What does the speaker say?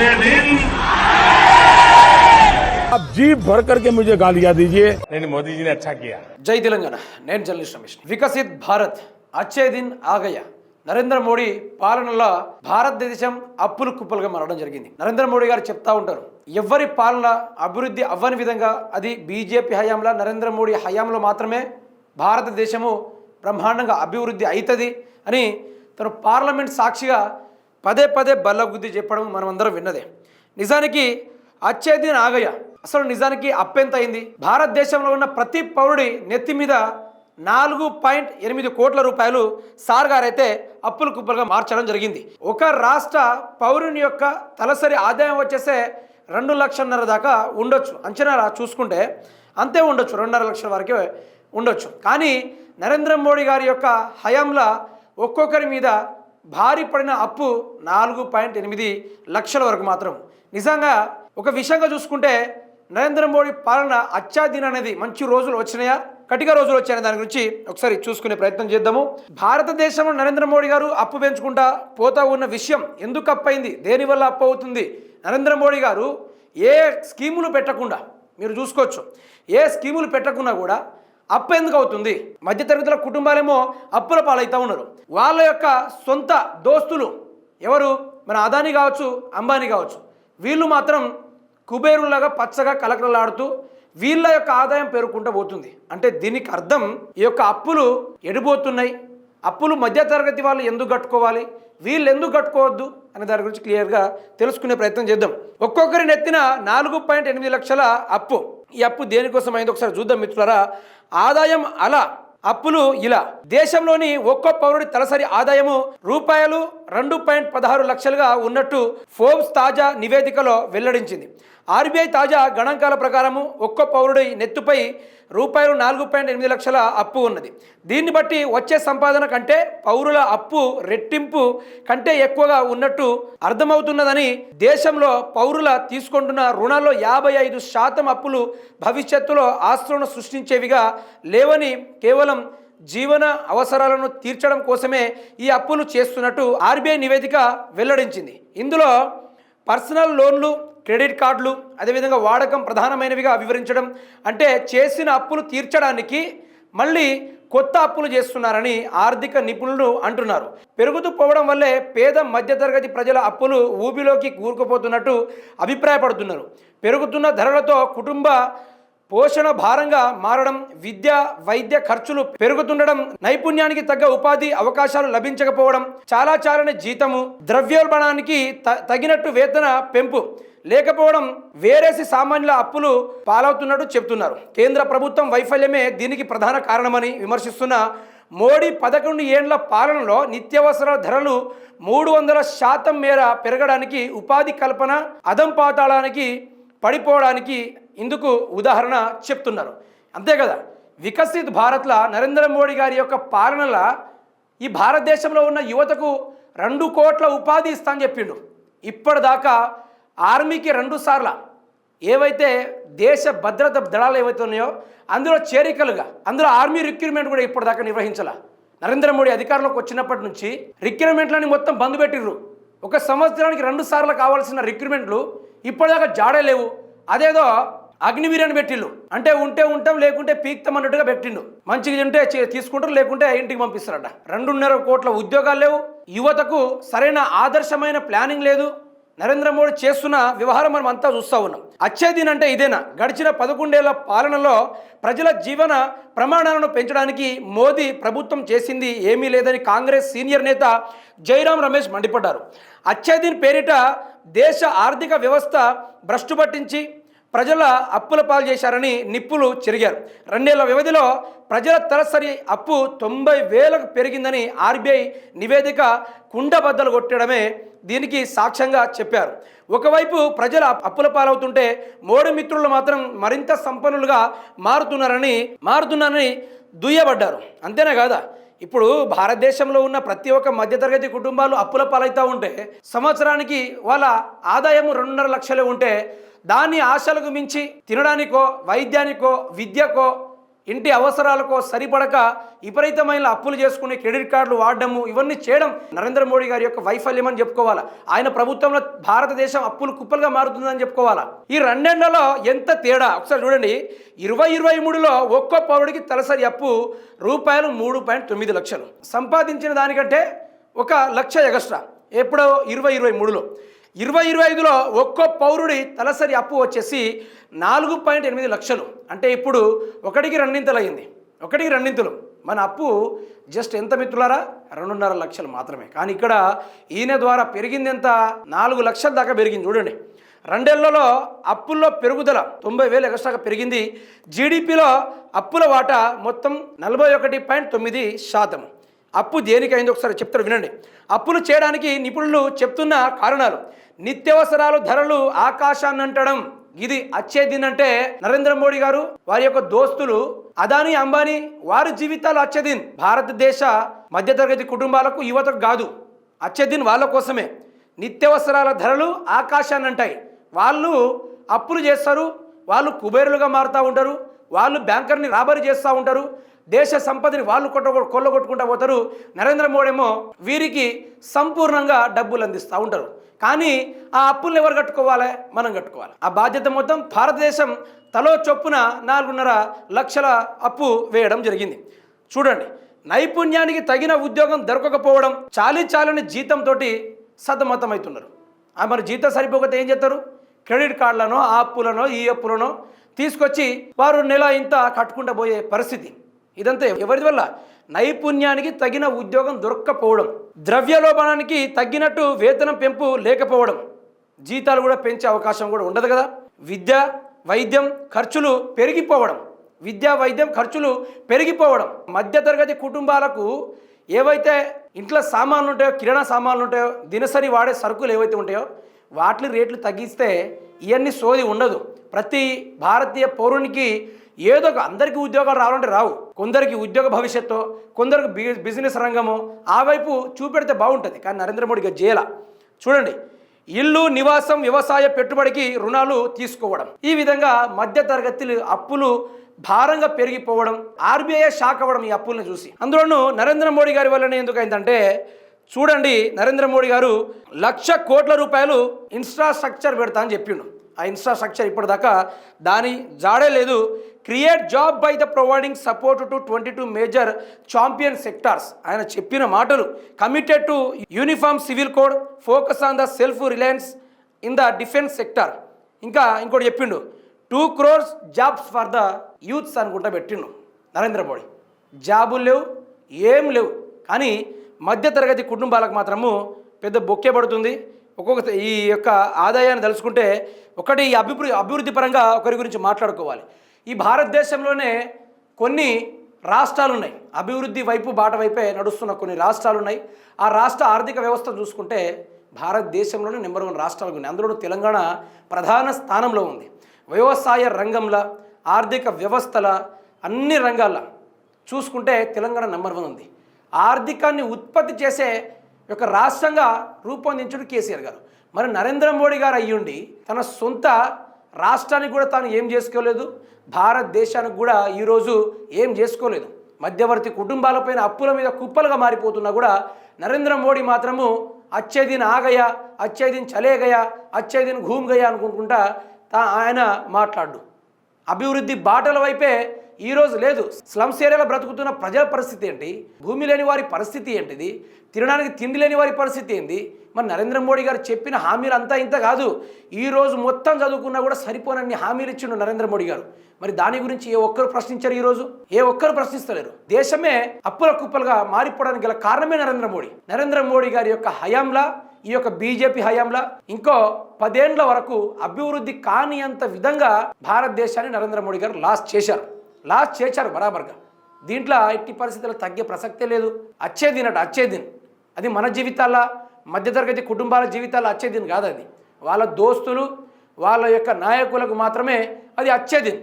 अच्छे दिन आप जी भर करके मुझे गालियां दीजिए नहीं नहीं, मोदी जी ने अच्छा किया జై తెలంగాణ నేను జర్నలిస్ట్ రమేష్ వికసిత్ భారత్ అచ్చే దిన్ ఆగయ నరేంద్ర మోడీ పాలనలో భారతదేశం అప్పులు కుప్పలుగా మారడం జరిగింది నరేంద్ర మోడీ గారు చెప్తా ఉంటారు ఎవరి పాలన అభివృద్ధి అవ్వని విధంగా అది బీజేపీ హయాంలో నరేంద్ర మోడీ హయాంలో మాత్రమే భారతదేశము బ్రహ్మాండంగా అభివృద్ధి అవుతుంది అని తను పార్లమెంట్ సాక్షిగా పదే పదే బల్ల గుద్ది చెప్పడం మనం అందరం విన్నదే. నిజానికి అచ్చేది నాగయ్య అసలు నిజానికి అప్పెంత అయింది? భారతదేశంలో ఉన్న ప్రతి పౌరుడి నెత్తి మీద నాలుగు పాయింట్ ఎనిమిది కోట్ల రూపాయలు సార్ గారైతే అప్పులు కుప్పలుగా మార్చడం జరిగింది. ఒక రాష్ట్ర పౌరుని యొక్క తలసరి ఆదాయం వచ్చేసే రెండు లక్షన్నర దాకా ఉండొచ్చు. అంచనా చూసుకుంటే అంతే ఉండొచ్చు. రెండున్నర లక్షల వరకే ఉండొచ్చు. కానీ నరేంద్ర మోడీ గారి యొక్క హయాంలో ఒక్కొక్కరి మీద భారీ పడిన అప్పు నాలుగు పాయింట్ ఎనిమిది లక్షల వరకు మాత్రం. నిజంగా ఒక విషయంగా చూసుకుంటే నరేంద్ర మోడీ పాలన అత్యాధీన అనేది మంచి రోజులు వచ్చినాయా? కటిక రోజులు వచ్చాయనే దాని గురించి ఒకసారి చూసుకునే ప్రయత్నం చేద్దాము. భారతదేశంలో నరేంద్ర మోడీ గారు అప్పు పెంచుకుంటా పోతా ఉన్న విషయం ఎందుకు అప్పయింది? దేనివల్ల అప్పు అవుతుంది? నరేంద్ర మోడీ గారు ఏ స్కీములు పెట్టకుండా మీరు చూసుకోవచ్చు. ఏ స్కీములు పెట్టకుండా కూడా అప్పు ఎందుకు అవుతుంది? మధ్యతరగతుల కుటుంబాలేమో అప్పుల పాలవుతూ ఉన్నారు. వాళ్ళ యొక్క సొంత దోస్తులు ఎవరు? మన అదాని కావచ్చు అంబానీ కావచ్చు. వీళ్ళు మాత్రం కుబేరులాగా పచ్చగా కలకలలాడుతూ వీళ్ళ యొక్క ఆదాయం పేరుకుంటూ పోతుంది. అంటే దీనికి అర్థం ఈ యొక్క అప్పులు ఎడిపోతున్నాయి. అప్పులు మధ్యతరగతి వాళ్ళు ఎందుకు కట్టుకోవాలి? వీళ్ళు ఎందుకు కట్టుకోవద్దు? అనే దాని గురించి క్లియర్గా తెలుసుకునే ప్రయత్నం చేద్దాం. ఒక్కొక్కరి నెత్తిన నాలుగు పాయింట్ ఎనిమిది లక్షల అప్పు. ఈ అప్పు దేనికోసం అయింది ఒకసారి చూద్దాం మిత్రులరా. ఆదాయం అలా అప్పులు ఇలా. దేశంలోని ఒక్కో పౌరుడి తలసరి ఆదాయము రూపాయలు రెండు పాయింట్ పదహారు లక్షలుగా ఉన్నట్టు ఫోర్బ్స్ తాజా నివేదికలో వెల్లడించింది. ఆర్బీఐ తాజా గణాంకాల ప్రకారము ఒక్కో పౌరుడి నెత్తుపై రూపాయలు నాలుగు పాయింట్ ఎనిమిది లక్షల అప్పు ఉన్నది. దీన్ని బట్టి వచ్చే సంపాదన కంటే పౌరుల అప్పు రెట్టింపు కంటే ఎక్కువగా ఉన్నట్టు అర్థమవుతున్నదని దేశంలో పౌరుల తీసుకుంటున్న రుణాల్లో యాభై ఐదు శాతం అప్పులు భవిష్యత్తులో ఆస్తులను సృష్టించేవిగా లేవని కేవలం జీవన అవసరాలను తీర్చడం కోసమే ఈ అప్పులు చేస్తున్నట్టు ఆర్బీఐ నివేదిక వెల్లడించింది. ఇందులో పర్సనల్ లోన్లు క్రెడిట్ కార్డులు అదేవిధంగా వాడకం ప్రధానమైనవిగా వివరించడం. అంటే చేసిన అప్పులు తీర్చడానికి మళ్ళీ కొత్త అప్పులు చేస్తున్నారని ఆర్థిక నిపుణులు అంటున్నారు. పెరుగుతూ పోవడం వల్లే పేద మధ్యతరగతి ప్రజల అప్పులు ఊబిలోకి కూరుకుపోతున్నట్టు అభిప్రాయపడుతున్నారు. పెరుగుతున్న ధరలతో కుటుంబ పోషణ భారంగా మారడం విద్య వైద్య ఖర్చులు పెరుగుతుండడం నైపుణ్యానికి తగ్గ ఉపాధి అవకాశాలు లభించకపోవడం చాలా చాలని జీతము ద్రవ్యోల్బణానికి త- తగినట్టు వేతన పెంపు లేకపోవడం వేరేసి సామాన్యుల అప్పులు పాలవుతున్నట్టు చెప్తున్నారు కేంద్ర ప్రభుత్వం వైఫల్యమే దీనికి ప్రధాన కారణమని విమర్శిస్తున్న మోడీ పదకొండు ఏండ్ల పాలనలో నిత్యావసర ధరలు మూడు వందల శాతం మేర పెరగడానికి ఉపాధి కల్పన అదం పాతాళానికి పడిపోవడానికి ఇందుకు ఉదాహరణ చెప్తున్నారు. అంతే కదా? వికసిత్ భారత్ల నరేంద్ర మోడీ గారి యొక్క పాలనల ఈ భారతదేశంలో ఉన్న యువతకు రెండు కోట్ల ఉపాధి ఇస్తా అని చెప్పిండు. ఇప్పటిదాకా ఆర్మీకి రెండు సార్ల ఏవైతే దేశ భద్రత దళాలు ఏవైతే ఉన్నాయో అందులో చేరికలుగా అందులో ఆర్మీ రిక్రూట్మెంట్ కూడా ఇప్పటిదాకా నిర్వహించాల. నరేంద్ర మోడీ అధికారంలోకి వచ్చినప్పటి నుంచి రిక్రూట్మెంట్లని మొత్తం బంద్ పెట్టిర్రు. ఒక సంవత్సరానికి రెండు సార్లు కావాల్సిన రిక్రూట్మెంట్లు ఇప్పటిదాకా జాడే లేవు. అదేదో అగ్నివీర్యాన్ని పెట్టిండు అంటే ఉంటే ఉంటాం లేకుంటే పీక్తం అన్నట్టుగా పెట్టిండు. మంచిగా ఉంటే చే- తీసుకుంటారు లేకుంటే ఇంటికి పంపిస్తారట. రెండున్నర కోట్ల ఉద్యోగాలు లేవు. యువతకు సరైన ఆదర్శమైన ప్లానింగ్ లేదు. నరేంద్ర మోడీ చేస్తున్న వ్యవహారం మనం అంతా చూస్తూ ఉన్నాం. అచ్చేదిన్ అంటే ఇదేనా? గడిచిన పదకొండేళ్ళ పాలనలో ప్రజల జీవన ప్రమాణాలను పెంచడానికి మోదీ ప్రభుత్వం చేసింది ఏమీ లేదని కాంగ్రెస్ సీనియర్ నేత జైరాం రమేష్ మండిపడ్డారు. అచ్చేదిన్ పేరిట దేశ ఆర్థిక వ్యవస్థ భ్రష్టు పట్టించి ప్రజల అప్పుల పాలు చేశారని నిప్పులు చెరిగారు. రెండేళ్ళ వ్యవధిలో ప్రజల తలసరి అప్పు తొంభై వేలకు పెరిగిందని ఆర్బీఐ నివేదిక కుండబద్దలు కొట్టడమే దీనికి సాక్ష్యంగా చెప్పారు. ఒకవైపు ప్రజల అప్పుల పాలవుతుంటే మోడీ మిత్రులు మాత్రం మరింత సంపన్నులుగా మారుతున్నారని మారుతున్నారని దుయ్యబడ్డారు. అంతేనా కాదా? ఇప్పుడు భారతదేశంలో ఉన్న ప్రతి ఒక్క మధ్యతరగతి కుటుంబాలు అప్పుల పాలవుతూ ఉంటే సంవత్సరానికి వాళ్ళ ఆదాయం రెండున్నర లక్షలే ఉంటే దాన్ని ఆశలకు మించి తినడానికో వైద్యానికో విద్యకో ఇంటి అవసరాలకో సరిపడక విపరీతమైన అప్పులు చేసుకునే క్రెడిట్ కార్డులు వాడడము ఇవన్నీ చేయడం నరేంద్ర మోడీ గారి యొక్క వైఫల్యం అని చెప్పుకోవాలా. ఆయన ప్రభుత్వంలో భారతదేశం అప్పులు కుప్పలుగా మారుతుందని చెప్పుకోవాలా. ఈ రెండేళ్ళలో ఎంత తేడా? ఒకసారి చూడండి. ఇరవై ఇరవై మూడులో ఒక్కో పౌరుడికి తలసరి అప్పు రూపాయలు మూడు పాయింట్ తొమ్మిది లక్షలు. సంపాదించిన దానికంటే ఒక లక్ష ఎగస్ట్రా. ఎప్పుడో ఇరవై ఇరవై మూడులో. ఇరవై ఇరవై ఐదులో ఒక్కో పౌరుడి తలసరి అప్పు వచ్చేసి నాలుగు పాయింట్ ఎనిమిది లక్షలు. అంటే ఇప్పుడు ఒకటికి రెండింతలు అయింది ఒకటికి రెండింతలు. మన అప్పు జస్ట్ ఎంత మిత్రులారా? రెండున్నర లక్షలు మాత్రమే. కానీ ఇక్కడ ఈయన ద్వారా పెరిగింది ఎంత నాలుగు లక్షల దాకా పెరిగింది. చూడండి. రెండేళ్ళలో అప్పుల్లో పెరుగుదల తొంభై వేలు ఎక్స్ట్రాగా పెరిగింది. జీడిపిలో అప్పుల వాటా మొత్తం నలభై ఒకటి పాయింట్ తొమ్మిది శాతం. అప్పు దేనికైంది ఒకసారి చెప్తారు వినండి. అప్పులు చేయడానికి నిపుణులు చెప్తున్న కారణాలు. నిత్యావసరాలు ధరలు ఆకాశాన్ని అంటడం ఇది అచ్చేదిన్ అంటే నరేంద్ర మోడీ గారు వారి యొక్క దోస్తులు అదానీ అంబానీ వారి జీవితాలు అచ్చేదిన్. భారతదేశ మధ్యతరగతి కుటుంబాలకు యువతకు కాదు అచ్చేదిన్ వాళ్ళ కోసమే. నిత్యావసరాల ధరలు ఆకాశాన్ని అంటాయి. వాళ్ళు అప్పులు చేస్తారు వాళ్ళు కుబేరులుగా మారుతూ ఉంటారు వాళ్ళు బ్యాంకర్ని రాబరీ చేస్తూ ఉంటారు దేశ సంపదని వాళ్ళు కొట్ట కొల్లగొట్టుకుంటూ పోతారు. నరేంద్ర మోడీ ఏమో వీరికి సంపూర్ణంగా డబ్బులు అందిస్తూ ఉంటారు. కానీ ఆ అప్పుల్ని ఎవరు కట్టుకోవాలి? మనం కట్టుకోవాలి. ఆ బాధ్యత మొత్తం భారతదేశం తలో చొప్పున నాలుగున్నర లక్షల అప్పు వేయడం జరిగింది. చూడండి నైపుణ్యానికి తగిన ఉద్యోగం దొరకకపోవడం చాలీ చాలని జీతంతో సతమతమవుతున్నారు ఆ మరి జీతం సరిపోకపోతే ఏం చేస్తారు? క్రెడిట్ కార్డులను ఆ అప్పులను ఈ అప్పులను తీసుకొచ్చి వారు నెల ఇంత కట్టుకుంటూ పోయే పరిస్థితి. ఇదంతా ఎవరి వల్ల? నైపుణ్యానికి తగిన ఉద్యోగం దొరక్కపోవడం ద్రవ్యలోభానికి తగ్గినట్టు వేతనం పెంపు లేకపోవడం జీతాలు కూడా పెంచే అవకాశం కూడా ఉండదు కదా. విద్య వైద్యం ఖర్చులు పెరిగిపోవడం విద్య వైద్యం ఖర్చులు పెరిగిపోవడం మధ్యతరగతి కుటుంబాలకు ఏవైతే ఇంట్లో సామాన్లు ఉంటాయో కిరాణా సామాన్లు ఉంటాయో దినసరి వాడే సరుకులు ఏవైతే ఉంటాయో వాటి రేట్లు తగ్గిస్తే ఇవన్నీ సోది ఉండదు. ప్రతి భారతీయ పౌరునికి ఏదో ఒక అందరికీ ఉద్యోగాలు రావాలంటే రావు. కొందరికి ఉద్యోగ భవిష్యత్తు కొందరికి బి- బిజినెస్ రంగము ఆ వైపు చూపెడితే బాగుంటుంది. కానీ నరేంద్ర మోడీ ఇక చేయాల చూడండి ఇల్లు నివాసం వ్యవసాయ పెట్టుబడికి రుణాలు తీసుకోవడం ఈ విధంగా మధ్యతరగతి అప్పులు భారంగా పెరిగిపోవడం ఆర్బీఐ షాక్ అవ్వడం ఈ అప్పులను చూసి. అందులోనూ నరేంద్ర మోడీ గారి వల్లనే ఎందుకైందంటే చూడండి నరేంద్ర మోడీ గారు లక్ష కోట్ల రూపాయలు ఇన్ఫ్రాస్ట్రక్చర్ పెడతా అని చెప్పిండు. ఆ ఇన్ఫ్రాస్ట్రక్చర్ ఇప్పటిదాకా దాని జాడే లేదు. Create job by the providing support to twenty two major champion sectors. ఆయన చెప్పిన మాటలు committed to uniform civil code focus on the self reliance in the defence sector. ఇంకా ఇంకోటి చెప్పిండు two crores jobs for the youths అనుకుంటా పెట్టిండు నరేంద్ర మోడీ. జాబులు లేవు ఏం లేవు. కానీ మధ్యతరగతి కుటుంబాలకు మాత్రము పెద్ద బొక్కే పడుతుంది. ఒక్కొక్క ఈ యొక్క ఆదాయాన్ని తలుచుకుంటే ఒకటి ఈ అభివృద్ధి అభివృద్ధి పరంగా ఒకరి గురించి మాట్లాడుకోవాలి. ఈ భారతదేశంలోనే కొన్ని రాష్ట్రాలు ఉన్నాయి అభివృద్ధి వైపు బాట వైపే నడుస్తున్న కొన్ని రాష్ట్రాలు ఉన్నాయి ఆ రాష్ట్ర ఆర్థిక వ్యవస్థ చూసుకుంటే భారతదేశంలోనే నెంబర్ వన్ రాష్ట్రాలు ఉన్నాయి. అందులోనూ తెలంగాణ ప్రధాన స్థానంలో ఉంది. వ్యవసాయ రంగంలో ఆర్థిక వ్యవస్థల అన్ని రంగాల్లో చూసుకుంటే తెలంగాణ నెంబర్ వన్ ఉంది. ఆర్థికాన్ని ఉత్పత్తి చేసే ఒక రాష్ట్రంగా రూపొందించడు కేసీఆర్ గారు. మరి నరేంద్ర మోడీ గారు అయ్యుండి తన సొంత రాష్ట్రానికి కూడా తాను ఏం చేసుకోలేదు భారతదేశానికి కూడా ఈరోజు ఏం చేసుకోలేదు. మధ్యవర్తి కుటుంబాలపైన అప్పుల మీద కుప్పలుగా మారిపోతున్నా కూడా నరేంద్ర మోడీ మాత్రము అచ్చే దిన్ ఆగయా అచ్చే దిన్ అచ్చేదిన్ ఘూమ్గయా అనుకుంటుంటా తా ఆయన మాట్లాడు. అభివృద్ధి బాటల వైపే ఈరోజు లేదు. స్లమ్స్ ఏరియాలో బ్రతుకుతున్న ప్రజల పరిస్థితి ఏంటి? భూమి లేని వారి పరిస్థితి ఏంటిది? తినడానికి తిండి లేని వారి పరిస్థితి ఏంది? మరి నరేంద్ర మోడీ గారు చెప్పిన హామీలు అంతా ఇంత కాదు. ఈరోజు మొత్తం చదువుకున్నా కూడా సరిపోనన్ని హామీలు ఇచ్చిండు నరేంద్ర మోడీ గారు. మరి దాని గురించి ఏ ఒక్కరు ప్రశ్నించారు ఈరోజు ఏ ఒక్కరు ప్రశ్నిస్తలేరు. దేశమే అప్పుల కుప్పలుగా మారిపోవడానికి గల కారణమే నరేంద్ర మోడీ. నరేంద్ర మోడీ గారి యొక్క హయాంలా ఈ యొక్క బీజేపీ హయాంలా ఇంకో పదేండ్ల వరకు అభివృద్ధి కాని అంత విధంగా భారతదేశాన్ని నరేంద్ర మోడీ గారు లాస్ట్ చేశారు. లాస్ట్ చేశారు బరాబర్గా. దీంట్లో ఎట్టి పరిస్థితుల్లో తగ్గే ప్రసక్తే లేదు. అచ్చే దినట అచ్చే దిన్. అది మన జీవితాల మధ్యతరగతి కుటుంబాల జీవితాల అచ్చే దిన్ కాదు అది. వాళ్ళ దోస్తులు వాళ్ళ యొక్క నాయకులకు మాత్రమే అది అచ్చే దిన్.